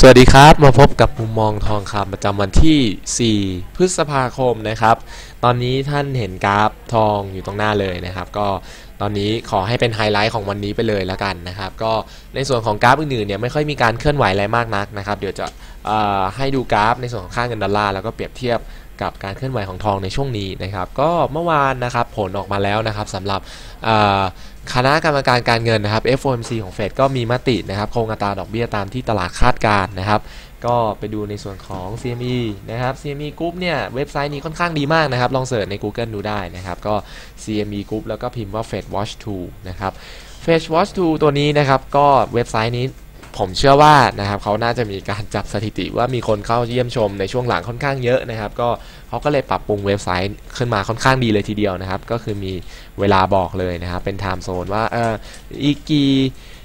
สวัสดีครับ มาพบกับมุมมองทองคำประจำวันที่ 4 พฤษภาคมนะครับ ตอนนี้ท่านเห็นกราฟทองอยู่ตรงหน้าเลยนะครับ ก็ตอนนี้ขอให้เป็นไฮไลท์ของวันนี้ไปเลยแล้วกันนะครับ ก็ในส่วนของกราฟอื่นๆเนี่ยไม่ค่อยมีการเคลื่อนไหวอะไรมากนักนะครับ เดี๋ยวจะให้ดูกราฟในส่วนของค่าเงินดอลลาร์แล้วก็เปรียบเทียบกับการเคลื่อนไหวของทองในช่วงนี้นะครับ ก็เมื่อวานนะครับผลออกมาแล้วนะครับสำหรับ คณะกรรมการการเงินนะครับ FOMC ของเฟดก็มีมตินะครับคงอัตราดอกเบี้ยตามที่ตลาดคาดการนะครับ ก็ไปดูในส่วนของ CME นะครับ CME Group เนี่ยเว็บไซต์นี้ค่อนข้างดีมากนะครับ ลองเสิร์ชใน Google ดูได้นะครับ ก็ CME Group แล้วก็พิมพ์ว่า Fed Watch 2 นะครับ Fed Watch 2 ตัวนี้นะครับ ก็เว็บไซต์นี้ ผมเชื่อว่านะครับเขาน่าจะมีการจับสถิติว่ามีคนเข้าเยี่ยมชมในช่วงหลังค่อนข้างเยอะนะครับ ก็เขาก็เลยปรับปรุงเว็บไซต์ขึ้นมาค่อนข้างดีเลยทีเดียวนะครับ ก็คือมีเวลาบอกเลยนะครับ เป็นไทม์โซนว่าเอออีกกี่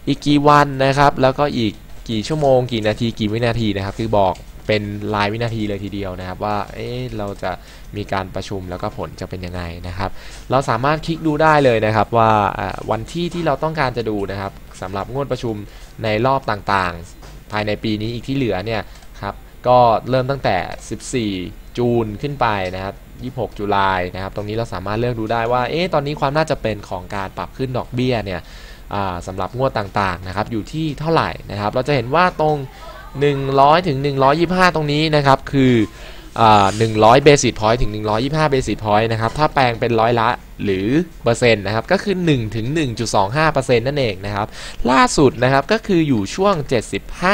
อีกกี่วันนะครับ แล้วก็อีกกี่ชั่วโมง กี่นาทีกี่วินาทีนะครับ คือบอก เป็นรายวินาทีเลยทีเดียวนะครับ ว่าเอ๊ะเราจะมีการประชุมแล้วก็ผลจะเป็นยังไงนะครับ เราสามารถคลิกดูได้เลยนะครับว่าวันที่ที่เราต้องการจะดูนะครับสำหรับงวดประชุมในรอบต่างๆ ภายในปีนี้อีกที่เหลือเนี่ยครับก็เริ่มตั้งแต่ 14 จูนขึ้นไปนะครับ26 จุลายนะครับ ตรงนี้เราสามารถเลือกดูได้ว่า เอ๊ะ ตอนนี้ความน่าจะเป็นของการปรับขึ้นดอกเบี้ยเนี่ยสำหรับงวดต่างๆนะครับ อยู่ที่เท่าไหร่นะครับ เราจะเห็นว่าตรง 100 ถึง 125 ตรงนี้นะครับ คืออ่า100 basic point ถึง 125 basic point นะครับ ถ้าแปลงเป็นร้อยละหรือเปอร์เซ็นต์นะครับ ก็คือ 1 ถึง 1.25%นั่นเองนะครับ ล่าสุดนะครับ ก็คืออยู่ช่วง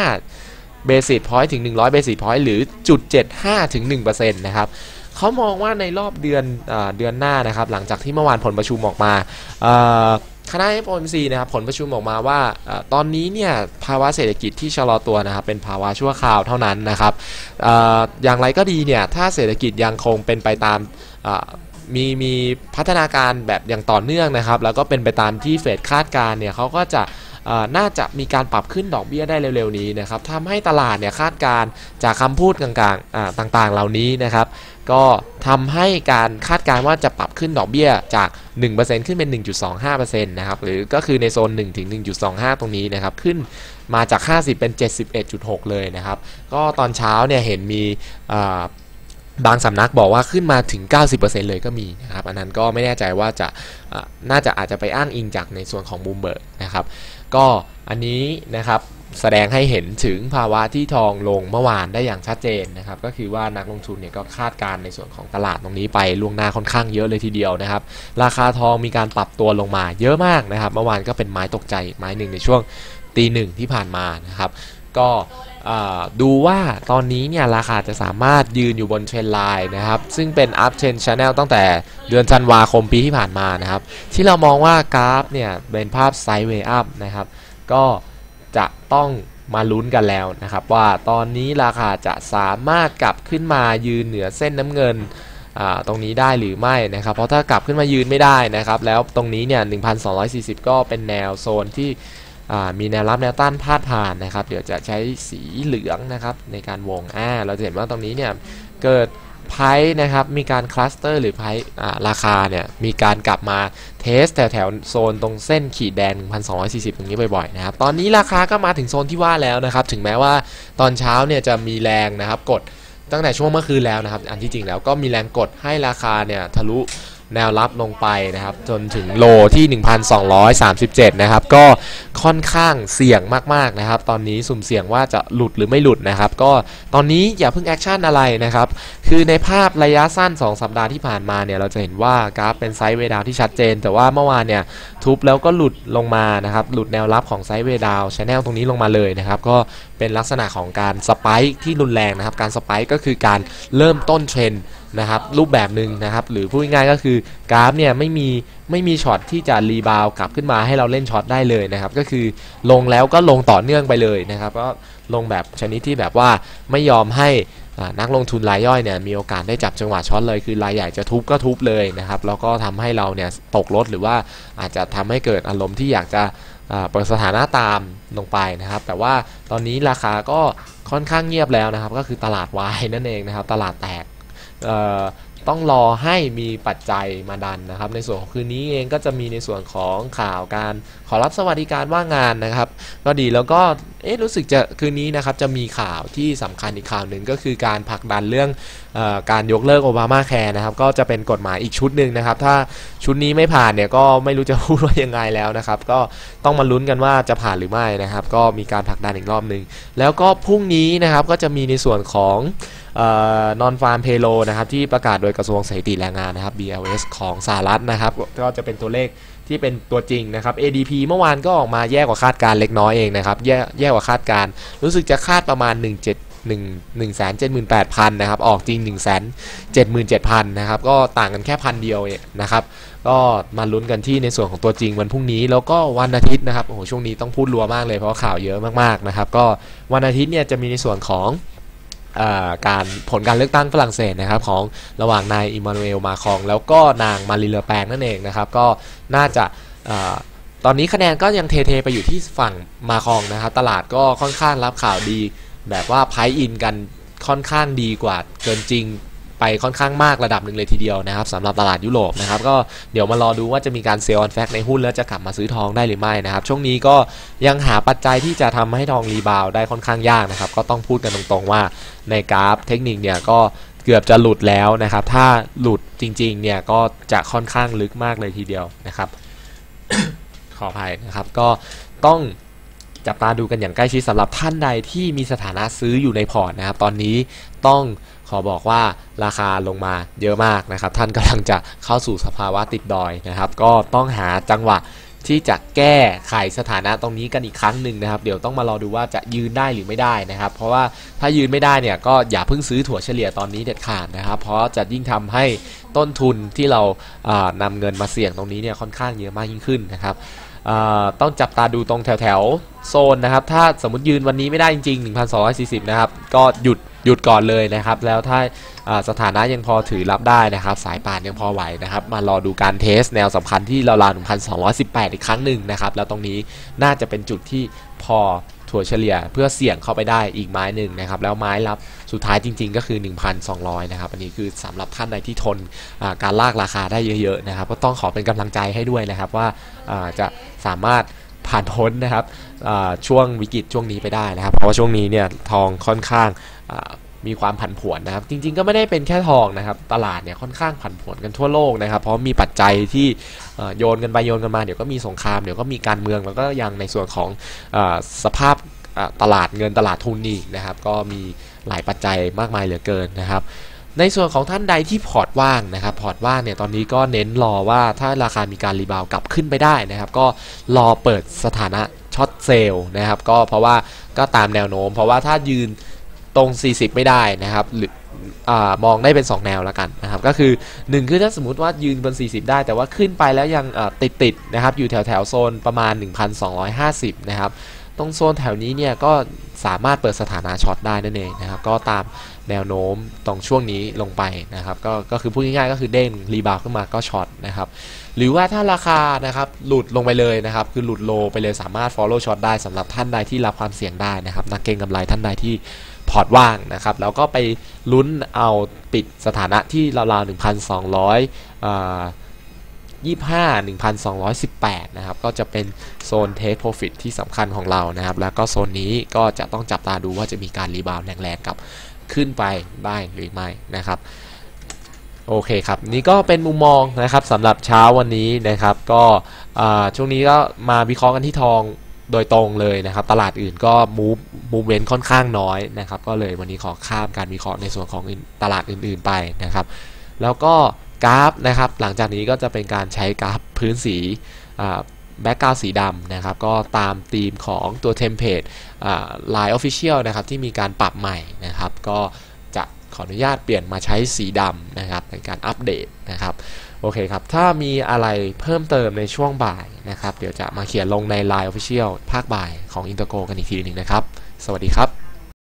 75 basic point ถึง 100 basic point หรือจุด75 ถึง 1%นะครับเขามองว่าในรอบเดือนอเดือนหน้านะครับ หลังจากที่เมื่อวานผลประชุมออกมาอ่า คณะ FOMC นะครับผลประชุมออกมาว่าตอนนี้เนี่ยภาวะเศรษฐกิจที่ชะลอตัวนะครับเป็นภาวะชั่วคราวเท่านั้นนะครับออย่างไรก็ดีเนี่ยถ้าเศรษฐกิจยังคงเป็นไปตามมีมีพัฒนาการแบบอย่างต่อเนื่องนะครับ แล้วก็เป็นไปตามที่เฟดคาดการเนี่ยเขาก็จะ น่าจะมีการปรับขึ้นดอกเบี้ยได้เร็วๆนี้นะครับทำให้ตลาดเนี่ยคาดการจากคำพูดกลางๆต่างๆ เหล่านี้นะครับก็ทำให้การคาดการว่าจะปรับขึ้นดอกเบี้ยจาก 1%ขึ้นเป็น 1.25%นะครับหรือก็คือในโซน 1 ถึง 1.25 ตรงนี้นะครับขึ้นมาจาก 50 เป็น 71.6 เลยนะครับ ก็ตอนเช้าเนี่ยเห็นมี บางสำนักบอกว่าขึ้นมาถึง 90%เลยก็มีนะครับ อันนั้นก็ไม่แน่ใจว่าจะน่าจะอาจจะไปอ้างอิงจากในส่วนของบูมเบิร์กนะครับ ก็อันนี้นะครับแสดงให้เห็นถึงภาวะที่ทองลงเมื่อวานได้อย่างชัดเจนนะครับ ก็คือว่านักลงทุนเนี่ยก็คาดการณ์ในส่วนของตลาดตรงนี้ไปล่วงหน้าค่อนข้างเยอะเลยทีเดียวนะครับ ราคาทองมีการปรับตัวลงมาเยอะมากนะครับ เมื่อวานก็เป็นไม้ตกใจไม้หนึ่งในช่วงตีหนึ่งที่ผ่านมานะครับ ก็ ดูว่าตอนนี้เนี่ยราคาจะสามารถยืนอยู่บนเทรนไลน์นะครับ ซึ่งเป็น up trend channel ตั้งแต่เดือนธันวาคมปีที่ผ่านมานะครับ ที่เรามองว่ากราฟเนี่ยเป็นภาพไซด์เวย์อัพนะครับ ก็จะต้องมาลุ้นกันแล้วนะครับ ว่าตอนนี้ราคาจะสามารถกลับขึ้นมายืนเหนือเส้นน้ำเงินตรงนี้ได้หรือไม่นะครับ เพราะถ้ากลับขึ้นมายืนไม่ได้นะครับ แล้วตรงนี้เนี่ย 1,240 ก็เป็นแนวโซนที่ มีแนวรับแนวต้านพาดผ่านนะครับ เดี๋ยวจะใช้สีเหลืองนะครับในการวงอ่าเราจะเห็นว่าตรงนี้เนี่ยเกิดไพ่นะครับมีการคลัสเตอร์หรือไพ่ราคาเนี่ยมีการกลับมาเทสแถวแถวโซนตรงเส้นขีดแดง 1,240 ตรงนี้บ่อยๆนะครับ ตอนนี้ราคาก็มาถึงโซนที่ว่าแล้วนะครับ ถึงแม้ว่าตอนเช้าเนี่ยจะมีแรงนะครับกดตั้งแต่ช่วงเมื่อคืนแล้วนะครับ อันที่จริงแล้วก็มีแรงกดให้ราคาเนี่ยทะลุ แนวรับลงไปนะครับ จนถึงโลที่ 1,237 นะครับ ก็ค่อนข้างเสี่ยงมากๆนะครับ ตอนนี้สุ่มเสี่ยงว่าจะหลุดหรือไม่หลุดนะครับ ก็ตอนนี้อย่าเพิ่งแอคชั่นอะไรนะครับ คือในภาพระยะสั้น 2 สัปดาห์ที่ผ่านมาเนี่ย เราจะเห็นว่ากราฟเป็นไซด์เวดาวที่ชัดเจน แต่ว่าเมื่อวานเนี่ย ทุบแล้วก็หลุดลงมานะครับ หลุดแนวรับของไซด์เวดาวชแนลตรงนี้ลงมาเลยนะครับ ก็เป็นลักษณะของการสไปค์ที่รุนแรงนะครับ การสไปค์ก็คือการเริ่มต้นเทรนนะครับรูปแบบหนึ่งนะครับหรือพูดง่ายๆก็คือกราฟเนี่ยไม่มีไม่มีช็อตที่จะรีบาวกลับขึ้นมาให้เราเล่นช็อตได้เลยนะครับก็คือลงแล้วก็ลงต่อเนื่องไปเลยนะครับก็ลงแบบชนิดที่แบบว่าไม่ยอมให้นักลงทุนรายย่อยเนี่ยมีโอกาสได้จับจังหวะช็อตเลยคือรายใหญ่จะทุบก็ทุบเลยนะครับแล้วก็ทำให้เราเนี่ยตกรถหรือว่าอาจจะทำให้เกิดอารมณ์ที่อยากจะเปิดสถานะตามลงไปนะครับ แต่ว่าตอนนี้ราคาก็ค่อนข้างเงียบแล้วนะครับ ก็คือตลาดวายนั่นเองนะครับ ตลาดแตก ต้องรอให้มีปัจจัยมาดันนะครับ ในส่วนของคืนนี้เองก็จะมีในส่วนของข่าวการขอรับสวัสดิการว่างงานนะครับ ก็ดีแล้วก็เอ๊ะรู้สึกจะคืนนี้นะครับจะมีข่าวที่สำคัญอีกข่าวหนึ่งก็คือการผลักดันเรื่องออการยกเลิกโอบามาแคร์นะครับ ก็จะเป็นกฎหมายอีกชุดหนึ่งนะครับ ถ้าชุดนี้ไม่ผ่านเนี่ยก็ไม่รู้จะพูดว่ายังไงแล้วนะครับ ก็ต้องมาลุ้นกันว่าจะผ่านหรือไม่นะครับ ก็มีการผลักดันอีกรอบหนึ่งแล้วก็พรุ่งนี้นะครับก็จะมีในส่วนของ นอนฟาร์มเพโลนะครับที่ประกาศโดยกระทรวงสถิติแรงงานนะครับ BLS ของสหรัฐนะครับ ก็จะเป็นตัวเลขที่เป็นตัวจริงนะครับ ADP เมื่อวานก็ออกมาแย่กว่าคาดการเล็กน้อยเองนะครับแย่แย่กว่าคาดการ รู้สึกจะคาดประมาณ 17 1 1 7 8 0 0 0นะครับออกจริง 1 7 7 0 0 0นะครับก็ต่างกันแค่พันเดียวนะครับก็มาลุ้นกันที่ในส่วนของตัวจริงวันพรุ่งนี้แล้วก็วันอาทิตย์นะครับโอ้โหช่วงนี้ต้องพูดรัวมากเลยเพราะข่าวเยอะมากๆนะครับก็วันอาทิตย์เนี่ยจะมีในส่วนของ การผลการเลือกตั้งฝรั่งเศสนะครับของระหว่างนายอิมมานูเอลมาคองแล้วก็นางมารีเลอแปงนั่นเองนะครับก็น่าจะตอนนี้คะแนนก็ยังเทๆไปอยู่ที่ฝั่งมาคองนะครับตลาดก็ค่อนข้างรับข่าวดี แบบว่าไพอินกันค่อนข้างดีกว่าเกินจริง ไปค่อนข้างมากระดับหนึ่งเลยทีเดียวนะครับสำหรับตลาดยุโรปนะครับก็เดี๋ยวมารอดูว่าจะมีการเซลล์ออนแฟกในหุ้นแล้วจะกลับมาซื้อทองได้หรือไม่นะครับ ช่วงนี้ก็ยังหาปัจจัยที่จะทำให้ทองรีบาวได้ค่อนข้างยากนะครับ ก็ต้องพูดกันตรงๆว่าในกราฟเทคนิคเนี่ยก็เกือบจะหลุดแล้วนะครับ ถ้าหลุดจริงๆเนี่ยก็จะค่อนข้างลึกมากเลยทีเดียวนะครับ ขออภัยนะครับก็ต้อง จับตาดูกันอย่างใกล้ชิดสำหรับท่านใดที่มีสถานะซื้ออยู่ในพอร์ตนะครับ ตอนนี้ต้องขอบอกว่าราคาลงมาเยอะมากนะครับ ท่านกำลังจะเข้าสู่สภาวะติดดอยนะครับ ก็ต้องหาจังหวะที่จะแก้ไขสถานะตรงนี้กันอีกครั้งหนึ่งนะครับ เดี๋ยวต้องมารอดูว่าจะยืนได้หรือไม่ได้นะครับ เพราะว่าถ้ายืนไม่ได้เนี่ยก็อย่าเพิ่งซื้อถั่วเฉลี่ยตอนนี้เด็ดขาดนะครับ เพราะจะยิ่งทำให้ต้นทุนที่เรานำเงินมาเสี่ยงตรงนี้เนี่ยค่อนข้างเยอะมากยิ่งขึ้นนะครับ ต้องจับตาดูตรงแถวแถวโซนนะครับ ถ้าสมมติยืนวันนี้ไม่ได้จริง ๆ 1,240 นะครับ ก็หยุดหยุดก่อนเลยนะครับ แล้วถ้าสถานะยังพอถือรับได้นะครับ สายป่านยังพอไหวนะครับ มารอดูการเทสแนวสำคัญที่ราวๆ1,218 อีกครั้งหนึ่งนะครับ แล้วตรงนี้น่าจะเป็นจุดที่พอถั่วเฉลี่ยเพื่อเสี่ยงเข้าไปได้อีกไม้หนึ่งนะครับ แล้วไม้รับสุดท้ายจริง ๆ ก็คือ 1,200 นะครับ อันนี้คือสำหรับท่านใดที่ทนการลากราคาได้เยอะๆนะครับ ก็ต้องขอเป็นกำลังใจให้ด้วยนะครับว่าจะ สามารถผ่านพ้นนะครับช่วงวิกฤตช่วงนี้ไปได้นะครับ เพราะว่าช่วงนี้เนี่ยทองค่อนข้างมีความผันผวนนะครับ จริงๆก็ไม่ได้เป็นแค่ทองนะครับ ตลาดเนี่ยค่อนข้างผันผวนกันทั่วโลกนะครับ เพราะมีปัจจัยที่โยนกันไปโยนกันมา เดี๋ยวก็มีสงคราม เดี๋ยวก็มีการเมือง แล้วก็ยังในส่วนของอสภาพตลาดเงินตลาดทุนนี่นะครับ ก็มีหลายปัจจัยมากมายเหลือเกินนะครับ ในส่วนของท่านใดที่พอร์ตว่างนะครับพอร์ตว่างเนี่ยตอนนี้ก็เน้นรอว่าถ้าราคามีการรีบาวกลับขึ้นไปได้นะครับ ก็รอเปิดสถานะช็อตเซลล์นะครับ ก็เพราะว่าก็ตามแนวโน้ม เพราะว่าถ้ายืนตรง 40 ไม่ได้นะครับหรืออมองได้เป็น 2 แนวแล้วกันนะครับ ก็คือ 1 คือถ้าสมมติว่ายืนบน 40 ได้ แต่ว่าขึ้นไปแล้วยังติดติดนะครับ อยู่แถวแถวโซนประมาณ 1,250 นะครับ ตรงโซนแถวนี้เนี่ยก็สามารถเปิดสถานะช็อตได้นั่นเองนะครับ ก็ตามแนวโน้มตรงช่วงนี้ลงไปนะครับ ก็ก็คือพูดง่ายๆก็คือเด้งรีบาวขึ้นมาก็ช็อตนะครับ หรือว่าถ้าราคานะครับหลุดลงไปเลยนะครับ คือหลุดโลไปเลยสามารถ follow ช็อตได้สำหรับท่านใดที่รับความเสี่ยงได้นะครับ นักเก็งกำไรท่านใดที่พอร์ตว่างนะครับ แล้วก็ไปลุ้นเอาปิดสถานะที่ราวๆ1,200 25 1,218 นะครับ ก็จะเป็นโซน take profit ที่สำคัญของเรานะครับ แล้วก็โซนนี้ก็จะต้องจับตาดูว่าจะมีการรีบาวแรงๆกับขึ้นไปได้หรือไม่นะครับโอเคครับ นี่ก็เป็นมุมมองนะครับสำหรับเช้าวันนี้นะครับ ก็ช่วงนี้ก็มาวิเคราะห์กันที่ทองโดยตรงเลยนะครับ ตลาดอื่นก็มูฟมูเวนค่อนข้างน้อยนะครับ ก็เลยวันนี้ขอข้ามการวิเคราะห์ในส่วนของตลาดอื่นๆไปนะครับ แล้วก็ กราฟนะครับ หลังจากนี้ก็จะเป็นการใช้กราฟพื้นสีแบ็กกราวสีดำนะครับ ก็ตามธีมของตัวเทมเพลตไลน์ออฟฟิเชียลนะครับ ที่มีการปรับใหม่นะครับ ก็จะขออนุญาตเปลี่ยนมาใช้สีดำนะครับในการอัปเดตนะครับโอเคครับ ถ้ามีอะไรเพิ่มเติมในช่วงบ่ายนะครับ เดี๋ยวจะมาเขียนลงใน Line Official ภาคบ่ายของ Intergo กันอีกทีหนึ่งนะครับ สวัสดีครับ